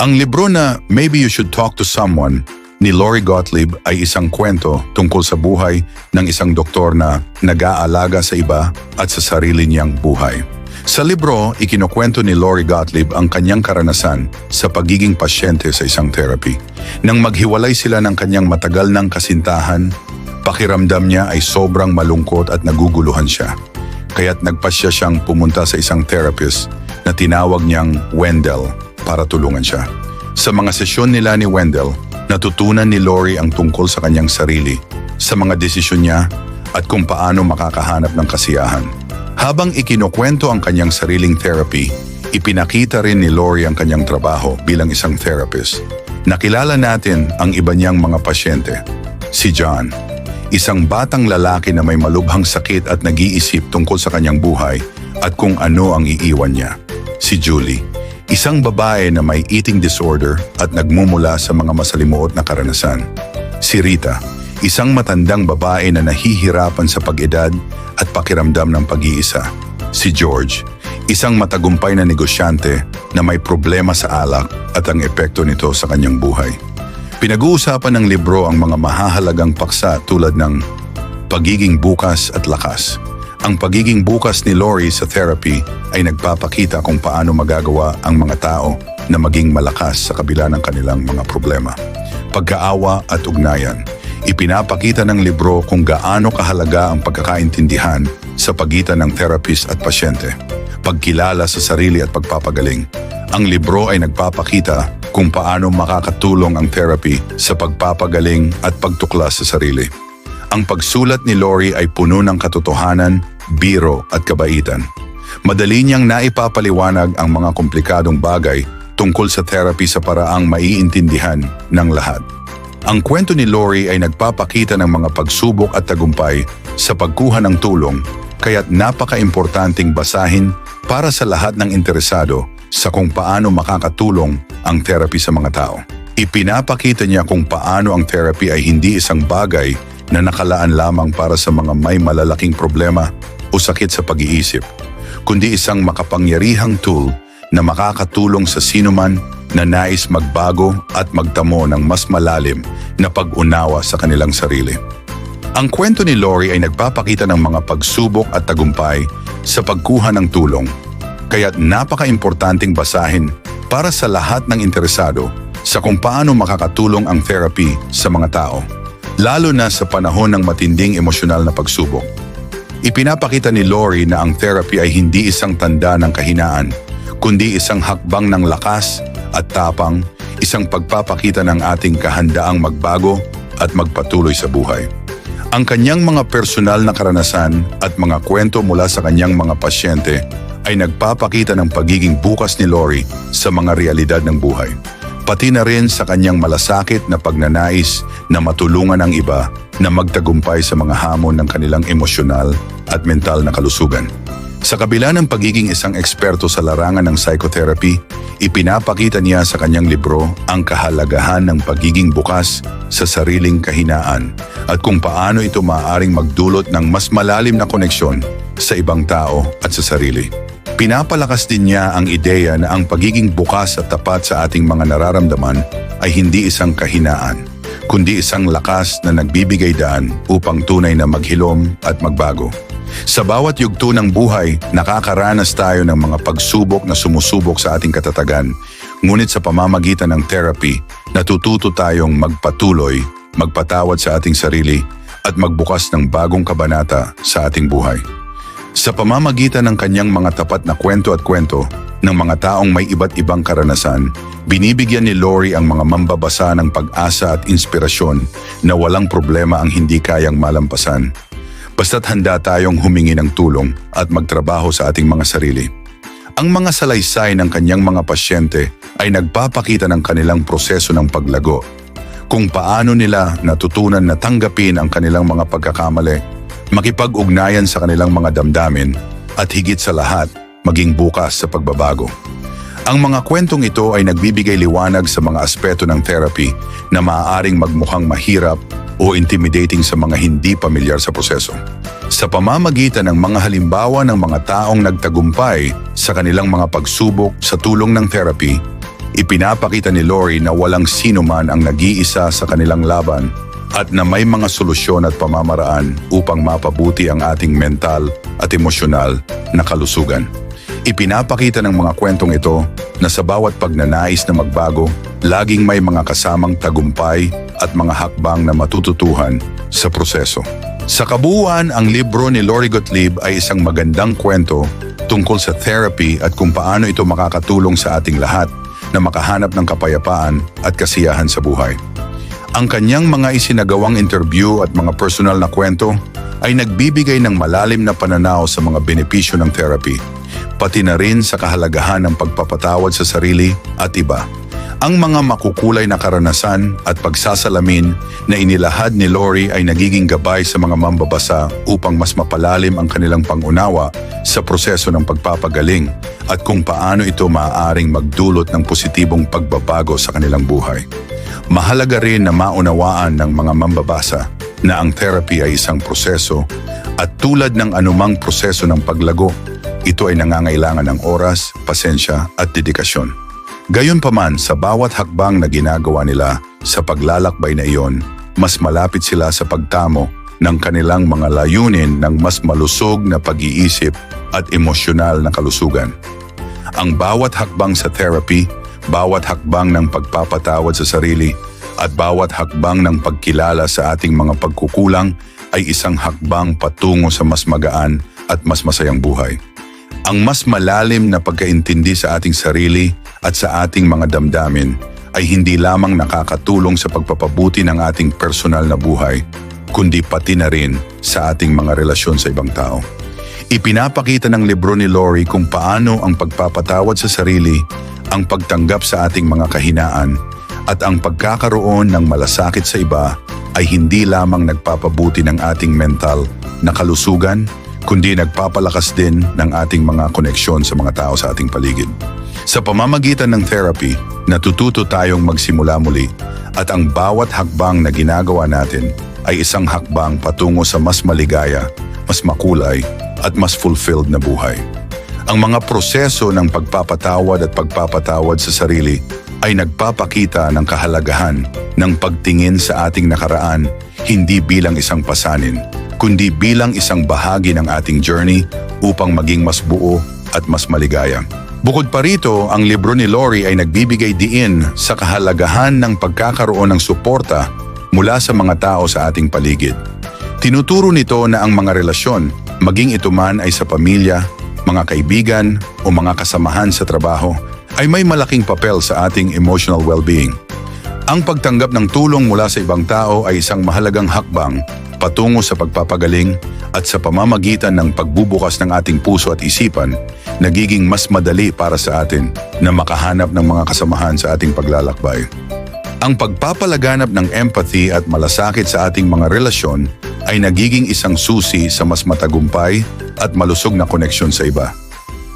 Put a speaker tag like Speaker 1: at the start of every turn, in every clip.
Speaker 1: Ang libro na Maybe You Should Talk to Someone ni Lori Gottlieb ay isang kwento tungkol sa buhay ng isang doktor na nag-aalaga sa iba at sa sarili niyang buhay. Sa libro, ikinukwento ni Lori Gottlieb ang kanyang karanasan sa pagiging pasyente sa isang therapy. Nang maghiwalay sila ng kanyang matagal ng kasintahan, pakiramdam niya ay sobrang malungkot at naguguluhan siya. Kaya't nagpasya siyang pumunta sa isang therapist na tinawag niyang Wendell para tulungan siya. Sa mga sesyon nila ni Wendell, natutunan ni Lori ang tungkol sa kanyang sarili, sa mga desisyon niya at kung paano makakahanap ng kasiyahan. Habang ikinukwento ang kanyang sariling therapy, ipinakita rin ni Lori ang kanyang trabaho bilang isang therapist. Nakilala natin ang iba niyang mga pasyente. Si John, isang batang lalaki na may malubhang sakit at nag-iisip tungkol sa kanyang buhay at kung ano ang iiwan niya. Si Julie, isang babae na may eating disorder at nagmumula sa mga masalimuot na karanasan. Si Rita, isang matandang babae na nahihirapan sa pag-edad at pakiramdam ng pag-iisa. Si George, isang matagumpay na negosyante na may problema sa alak at ang epekto nito sa kanyang buhay. Pinag-uusapan ng libro ang mga mahahalagang paksa tulad ng pagiging bukas at lakas. Ang pagiging bukas ni Lori sa therapy ay nagpapakita kung paano magagawa ang mga tao na maging malakas sa kabila ng kanilang mga problema. Pagkaawa at ugnayan. Ipinapakita ng libro kung gaano kahalaga ang pagkakaintindihan sa pagitan ng therapist at pasyente. Pagkilala sa sarili at pagpapagaling. Ang libro ay nagpapakita kung paano makakatulong ang therapy sa pagpapagaling at pagtuklas sa sarili. Ang pagsulat ni Lori ay puno ng katotohanan, biro at kabaitan. Madali niyang naipapaliwanag ang mga komplikadong bagay tungkol sa therapy sa paraang maiintindihan ng lahat. Ang kwento ni Lori ay nagpapakita ng mga pagsubok at tagumpay sa pagkuha ng tulong, kaya't napaka-importanting basahin para sa lahat ng interesado sa kung paano makakatulong ang therapy sa mga tao. Ipinapakita niya kung paano ang therapy ay hindi isang bagay na nakalaan lamang para sa mga may malalaking problema o sakit sa pag-iisip, kundi isang makapangyarihang tool na makakatulong sa sinuman na nais magbago at magtamo ng mas malalim na pag-unawa sa kanilang sarili. Ang kwento ni Lori ay nagpapakita ng mga pagsubok at tagumpay sa pagkuha ng tulong, kaya't napaka-importanting basahin para sa lahat ng interesado sa kung paano makakatulong ang therapy sa mga tao, lalo na sa panahon ng matinding emosyonal na pagsubok. Ipinapakita ni Lori na ang therapy ay hindi isang tanda ng kahinaan, kundi isang hakbang ng lakas at tapang, isang pagpapakita ng ating kahandaang magbago at magpatuloy sa buhay. Ang kanyang mga personal na karanasan at mga kwento mula sa kanyang mga pasyente ay nagpapakita ng pagiging bukas ni Lori sa mga realidad ng buhay. Pati na rin sa kanyang malasakit na pagnanais na matulungan ang iba na magtagumpay sa mga hamon ng kanilang emosyonal at mental na kalusugan. Sa kabila ng pagiging isang eksperto sa larangan ng psychotherapy, ipinapakita niya sa kanyang libro ang kahalagahan ng pagiging bukas sa sariling kahinaan at kung paano ito maaaring magdulot ng mas malalim na koneksyon sa ibang tao at sa sarili. Pinapalakas din niya ang ideya na ang pagiging bukas at tapat sa ating mga nararamdaman ay hindi isang kahinaan, kundi isang lakas na nagbibigay daan upang tunay na maghilom at magbago. Sa bawat yugto ng buhay, nakakaranas tayo ng mga pagsubok na sumusubok sa ating katatagan. Ngunit sa pamamagitan ng therapy, natututo tayong magpatuloy, magpatawad sa ating sarili, at magbukas ng bagong kabanata sa ating buhay. Sa pamamagitan ng kanyang mga tapat na kwento at kwento ng mga taong may iba't ibang karanasan, binibigyan ni Lori ang mga mambabasa ng pag-asa at inspirasyon na walang problema ang hindi kayang malampasan. Basta't handa tayong humingi ng tulong at magtrabaho sa ating mga sarili. Ang mga salaysay ng kanyang mga pasyente ay nagpapakita ng kanilang proseso ng paglago, kung paano nila natutunan na tanggapin ang kanilang mga pagkakamali, makipag-ugnayan sa kanilang mga damdamin, at higit sa lahat, maging bukas sa pagbabago. Ang mga kwentong ito ay nagbibigay liwanag sa mga aspeto ng therapy na maaaring magmukhang mahirap o intimidating sa mga hindi pamilyar sa proseso. Sa pamamagitan ng mga halimbawa ng mga taong nagtagumpay sa kanilang mga pagsubok sa tulong ng therapy, Ipinapakita ni Lori na walang sino man ang nag-iisa sa kanilang laban at na may mga solusyon at pamamaraan upang mapabuti ang ating mental at emosyonal na kalusugan. Ipinapakita ng mga kwentong ito na sa bawat pagnanais na magbago, laging may mga kasamang tagumpay at mga hakbang na matututuhan sa proseso. Sa kabuuan, ang libro ni Lori Gottlieb ay isang magandang kwento tungkol sa therapy at kung paano ito makakatulong sa ating lahat na makahanap ng kapayapaan at kasiyahan sa buhay. Ang kanyang mga isinagawang interview at mga personal na kwento ay nagbibigay ng malalim na pananaw sa mga benepisyo ng therapy, pati na rin sa kahalagahan ng pagpapatawad sa sarili at iba. Ang mga makukulay na karanasan at pagsasalamin na inilahad ni Lori ay nagiging gabay sa mga mambabasa upang mas mapalalim ang kanilang pangunawa sa proseso ng pagpapagaling at kung paano ito maaaring magdulot ng positibong pagbabago sa kanilang buhay. Mahalaga rin na maunawaan ng mga mambabasa na ang therapy ay isang proseso at tulad ng anumang proseso ng paglago, ito ay nangangailangan ng oras, pasensya at dedikasyon. Gayunpaman sa bawat hakbang na ginagawa nila sa paglalakbay na iyon, mas malapit sila sa pagtamo ng kanilang mga layunin ng mas malusog na pag-iisip at emosyonal na kalusugan. Ang bawat hakbang sa therapy, bawat hakbang ng pagpapatawad sa sarili, at bawat hakbang ng pagkilala sa ating mga pagkukulang ay isang hakbang patungo sa mas magaan at mas masayang buhay. Ang mas malalim na pagkaintindi sa ating sarili at sa ating mga damdamin ay hindi lamang nakakatulong sa pagpapabuti ng ating personal na buhay, kundi pati na rin sa ating mga relasyon sa ibang tao. Ipinapakita ng libro ni Lori kung paano ang pagpapatawad sa sarili, ang pagtanggap sa ating mga kahinaan, at ang pagkakaroon ng malasakit sa iba ay hindi lamang nagpapabuti ng ating mental na kalusugan, kundi nagpapalakas din ng ating mga koneksyon sa mga tao sa ating paligid. Sa pamamagitan ng therapy, natututo tayong magsimula muli at ang bawat hakbang na ginagawa natin ay isang hakbang patungo sa mas maligaya, mas makulay at mas fulfilled na buhay. Ang mga proseso ng pagpapatawad at pagpapatawad sa sarili ay nagpapakita ng kahalagahan ng pagtingin sa ating nakaraan hindi bilang isang pasanin, kundi bilang isang bahagi ng ating journey upang maging mas buo at mas maligaya. Bukod pa rito, ang libro ni Lori ay nagbibigay diin sa kahalagahan ng pagkakaroon ng suporta mula sa mga tao sa ating paligid. Tinuturo nito na ang mga relasyon, maging ito man ay sa pamilya, mga kaibigan o mga kasamahan sa trabaho, ay may malaking papel sa ating emotional well-being. Ang pagtanggap ng tulong mula sa ibang tao ay isang mahalagang hakbang patungo sa pagpapagaling at sa pamamagitan ng pagbubukas ng ating puso at isipan, nagiging mas madali para sa atin na makahanap ng mga kasamahan sa ating paglalakbay. Ang pagpapalaganap ng empathy at malasakit sa ating mga relasyon ay nagiging isang susi sa mas matagumpay at malusog na koneksyon sa iba.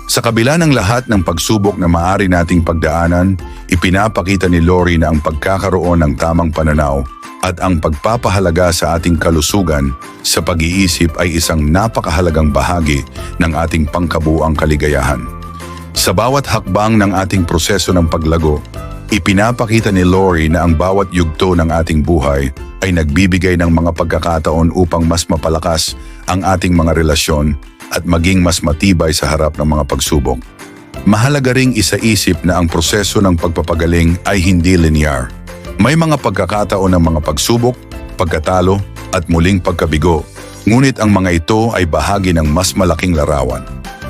Speaker 1: Sa kabila ng lahat ng pagsubok na maaari nating pagdaanan, ipinapakita ni Lori na ang pagkakaroon ng tamang pananaw at ang pagpapahalaga sa ating kalusugan sa pag-iisip ay isang napakahalagang bahagi ng ating pangkabuang kaligayahan. Sa bawat hakbang ng ating proseso ng paglago, ipinapakita ni Lori na ang bawat yugto ng ating buhay ay nagbibigay ng mga pagkakataon upang mas mapalakas ang ating mga relasyon at maging mas matibay sa harap ng mga pagsubok. Mahalaga ring isaisip na ang proseso ng pagpapagaling ay hindi linear may mga pagkakataon ng mga pagsubok, pagkatalo at muling pagkabigo, ngunit ang mga ito ay bahagi ng mas malaking larawan.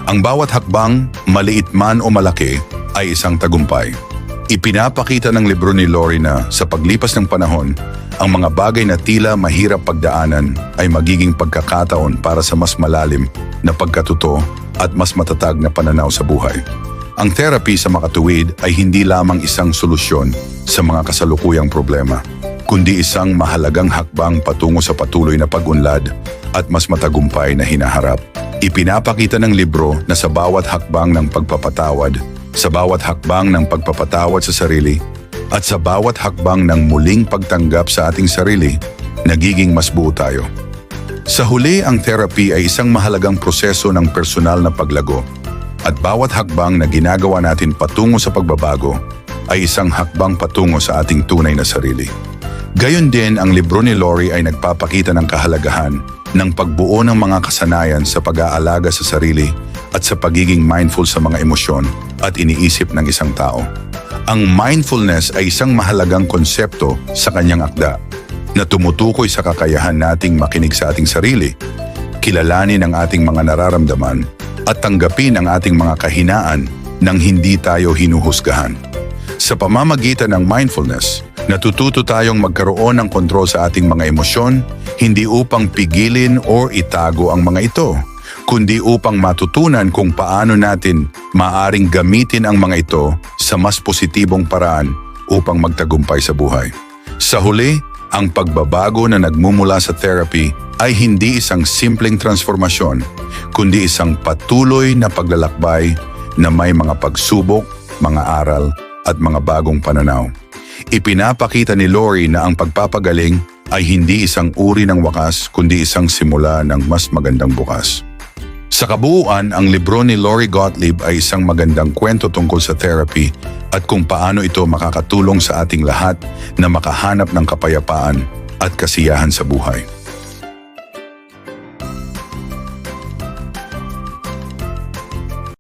Speaker 1: Ang bawat hakbang, maliit man o malaki, ay isang tagumpay. Ipinapakita ng libro ni Lori na sa paglipas ng panahon, ang mga bagay na tila mahirap pagdaanan ay magiging pagkakataon para sa mas malalim na pagkatuto at mas matatag na pananaw sa buhay. Ang therapy sa makatuwid ay hindi lamang isang solusyon sa mga kasalukuyang problema, kundi isang mahalagang hakbang patungo sa patuloy na pag-unlad at mas matagumpay na hinaharap. Ipinapakita ng libro na sa bawat hakbang ng pagpapatawad, sa bawat hakbang ng pagpapatawad sa sarili, at sa bawat hakbang ng muling pagtanggap sa ating sarili, nagiging mas buo tayo. Sa huli, ang therapy ay isang mahalagang proseso ng personal na paglago at bawat hakbang na ginagawa natin patungo sa pagbabago ay isang hakbang patungo sa ating tunay na sarili. Gayon din ang libro ni Lori ay nagpapakita ng kahalagahan ng pagbuo ng mga kasanayan sa pag-aalaga sa sarili at sa pagiging mindful sa mga emosyon at iniisip ng isang tao. Ang mindfulness ay isang mahalagang konsepto sa kanyang akda na tumutukoy sa kakayahan nating makinig sa ating sarili, kilalanin ang ating mga nararamdaman at tanggapin ang ating mga kahinaan nang hindi tayo hinuhusgahan. Sa pamamagitan ng mindfulness, natututo tayong magkaroon ng kontrol sa ating mga emosyon, hindi upang pigilin o itago ang mga ito, kundi upang matutunan kung paano natin maaring gamitin ang mga ito sa mas positibong paraan upang magtagumpay sa buhay. Sa huli, ang pagbabago na nagmumula sa therapy ay hindi isang simpleng transformasyon, kundi isang patuloy na paglalakbay na may mga pagsubok, mga aral at mga bagong pananaw. Ipinapakita ni Lori na ang pagpapagaling ay hindi isang uri ng wakas kundi isang simula ng mas magandang bukas. Sa kabuuan, ang libro ni Lori Gottlieb ay isang magandang kwento tungkol sa therapy at kung paano ito makakatulong sa ating lahat na makahanap ng kapayapaan at kasiyahan sa buhay.